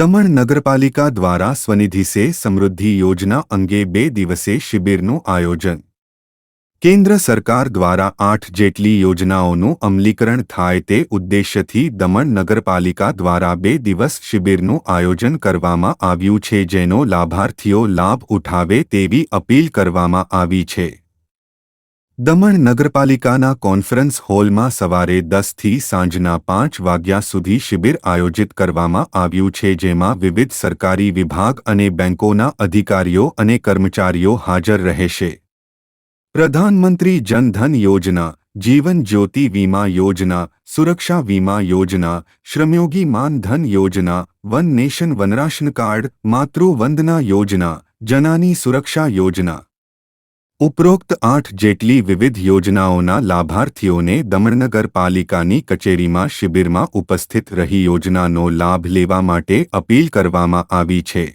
દમણ નગરપાલિકા દ્વારા સ્વનિધિસે સમૃદ્ધિ યોજના અંગે બે દિવસે શિબિરનું આયોજન કેન્દ્ર સરકાર દ્વારા આઠ જેટલી યોજનાઓનું અમલીકરણ થાય તે ઉદ્દેશ્યથી દમણ નગરપાલિકા દ્વારા બે દિવસ શિબિરનું આયોજન કરવામાં આવ્યું છે જેનો લાભાર્થીઓ લાભ ઉઠાવે તેવી અપીલ કરવામાં આવી છે દમણ નગરપાલિકાના કોન્ફરન્સ હોલમાં સવારે દસથી સાંજના પાંચ વાગ્યા સુધી શિબિર આયોજિત કરવામાં આવ્યું છે જેમાં વિવિધ સરકારી વિભાગ અને બેંકોના અધિકારીઓ અને કર્મચારીઓ હાજર રહેશે પ્રધાનમંત્રી જનધન યોજના જીવન જ્યોતિ વીમા યોજના સુરક્ષા વીમા યોજના શ્રમયોગી માનધન યોજના વન નેશન વનરાશન કાર્ડ માતૃવંદના યોજના જનાની સુરક્ષા યોજના ઉપરોક્ત આઠ જેટલી વિવિધ યોજનાઓના લાભાર્થીઓને દમણનગર કચેરીમાં શિબિરમાં ઉપસ્થિત રહી યોજનાનો લાભ લેવા માટે અપીલ કરવામાં આવી છે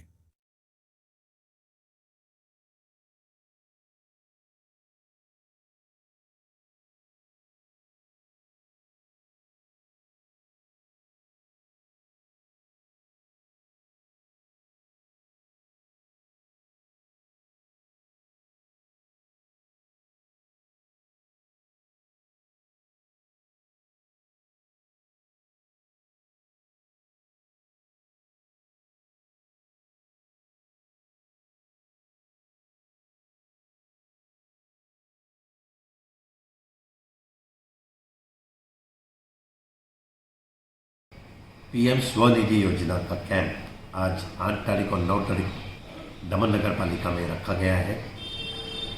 पीएम स्वनिधि योजना का कैंप आज आठ तारीख और नौ तारीख दमन नगर पालिका में रखा गया है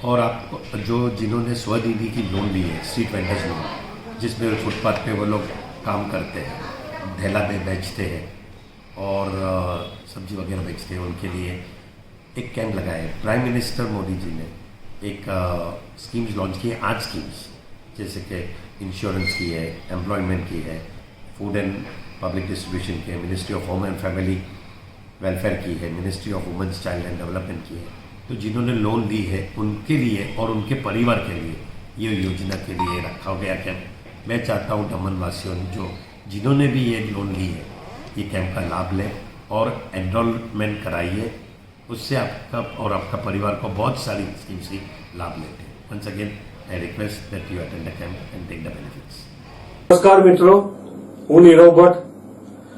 और आपको जो जिन्होंने स्वनिधि की लोन ली है स्ट्रीट वेंडर्स लोन जिसमें फुटपाथ पे वो लोग काम करते हैं ढेला में बेचते हैं और सब्जी वगैरह बेचते हैं उनके लिए एक कैंप लगाए प्राइम मिनिस्टर मोदी जी ने एक स्कीम्स लॉन्च की है आठ स्कीम्स जैसे कि इंश्योरेंस की है एम्प्लॉयमेंट की है फूड एंड पब्लिक डिस्ट्रीब्यूशन की है ministry of home and family welfare की है ministry of womens child and development की है तो जिन्होंने लोन दी है उनके लिए और उनके परिवार के लिए ये योजना के लिए रखा गया कैंप मैं चाहता हूँ दमन वासियों जो जिन्होंने भी ये लोन ली है ये कैंप का लाभ लें और एनरोलमेंट कराइए उससे आपका और आपका परिवार को बहुत सारी स्कीम से लाभ लेते हैं once again I request that you attend the camp and take the benefits नमस्कार मित्रों हूँ नीरव भट्ट